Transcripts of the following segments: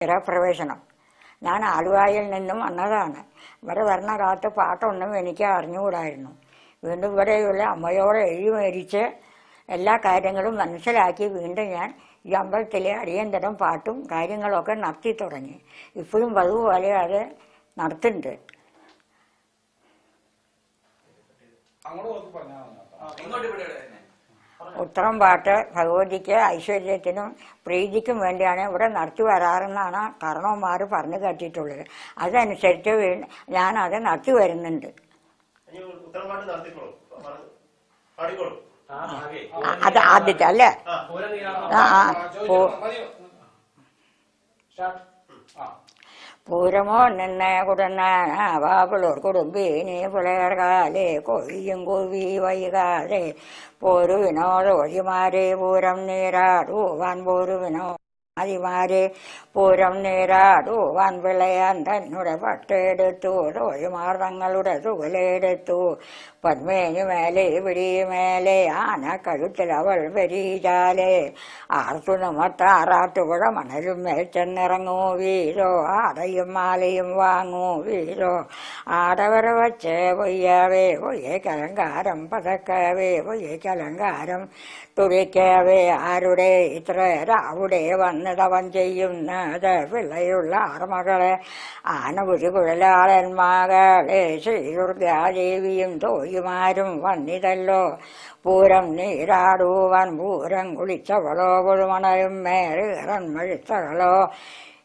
പ്രവേശനം ഞാൻ ആലുവായിൽ നിന്നും വന്നതാണ്. ഇവിടെ വരണ കാലത്ത് പാട്ടൊന്നും എനിക്ക് അറിഞ്ഞുകൂടായിരുന്നു. വീണ്ടും ഇവിടെയുള്ള അമ്മയോട് എഴുതി മേടിച്ച് എല്ലാ കാര്യങ്ങളും മനസ്സിലാക്കി വീണ്ടും ഞാൻ ഈ അമ്പലത്തിലെ അടിയന്തരം പാട്ടും കാര്യങ്ങളൊക്കെ നടത്തി തുടങ്ങി. ഇപ്പോഴും അതുപോലെ അത് നടത്തുന്നുണ്ട്. അങ്ങോട്ട് പറഞ്ഞാൽ ഇങ്ങോട്ട് ഉത്തരം പാട്ട് ഭഗവതിക്ക് ഐശ്വര്യത്തിനും പ്രീതിക്കും വേണ്ടിയാണ് ഇവിടെ നടത്തി വരാറെന്നാണ് കർണവന്മാർ പറഞ്ഞു കേട്ടിട്ടുള്ളത്. അതനുസരിച്ച് വീ- ഞാൻ അത് നടത്തി വരുന്നുണ്ട്. അത് ആദ്യത്തെ അല്ലേ? ആ. ആ, ആ. ആ, ചോദിച്ചോ. മതി. സ്റ്റാർട്ട്. ആ. പൂരമോ നിന്നെ കുടന്നാന ബാബുളൂർ കുടുംബീനി പുലർകാലെ കൊയ്യും കുവി വൈകാതെ പോരു വിനോദോഴിമാരെ പൂരം നീരാടുവാൻ പോരു വിനോദിമാരെ പൂരം നീരാടുവാൻ വൻവിളയാൻ തന്നെ പട്ടെടുത്തു തോഴിമാർ തങ്ങളുടെ തുകലെടുത്തു പന്മേനു മേലെ പിടി മേലെ ആന കഴുത്തിൽ അവൾ വരീജാലെ ആർത്തു നമ്മത്താറാട്ടുപുഴ മണലും മേച്ചെന്നിറങ്ങൂ വീരോ ആടയും മാലയും വാങ്ങൂ വീരോ ആടവര വച്ചേ പൊയ്യാവേ പൊയ്യേ കലങ്കാരം പതക്കവേ പൊയ്യേ കലങ്കാരം തുടിക്കവേ. ആരുടെ ഇത്ര രാവുടെ വന്നിടവൻ ചെയ്യുന്നത് പിള്ളയുള്ള ആറുമകളെ ആനപുരി കുഴലാളൻ മകളെ ശ്രീദുർഗാദേവിയും തോഴിമാരും വന്നിതല്ലോ. പൂരം നീരാടുവാൻ പൂരം കുളിച്ചവളോ പുഴുമണയും മേറിറൻ മഴുത്തകളോ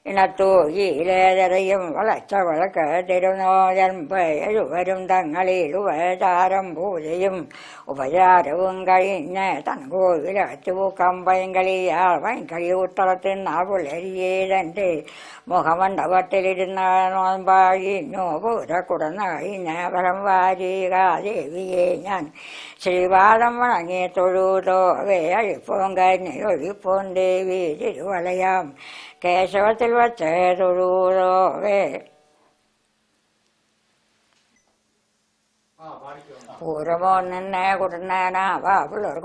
ഇണത്തൂയിലേതരയും വളച്ചവൾക്ക് തിരുനോയൻ പേഴുവരും തങ്ങളിൽ ഉപചാരം പൂജയും ഉപചാരവും കഴിഞ്ഞ് തൻകോവിലച്ചു കമ്പൈങ്കളിയാൾ വൈങ്കളി ഉത്തരത്തിൽ നാവുളരിയേതന്റെ മുഖമണ്ഡപത്തിലിരുന്ന നോമ്പാഴിഞ്ഞു പൂരക്കുടന്നഴിഞ്ഞ ഫലം വാരികാദേവിയെ ഞാൻ ശ്രീപാദം വണങ്ങി തൊഴുതോ വേ അഴിപ്പോം കഴിഞ്ഞ് ഒഴിപ്പോം ദേവി തിരുവളയാം കേശവത്തിൽ പാടിക്കോ. പൂരമോ നിന്നെ കുടനാനാ വാ പിള്ളേർ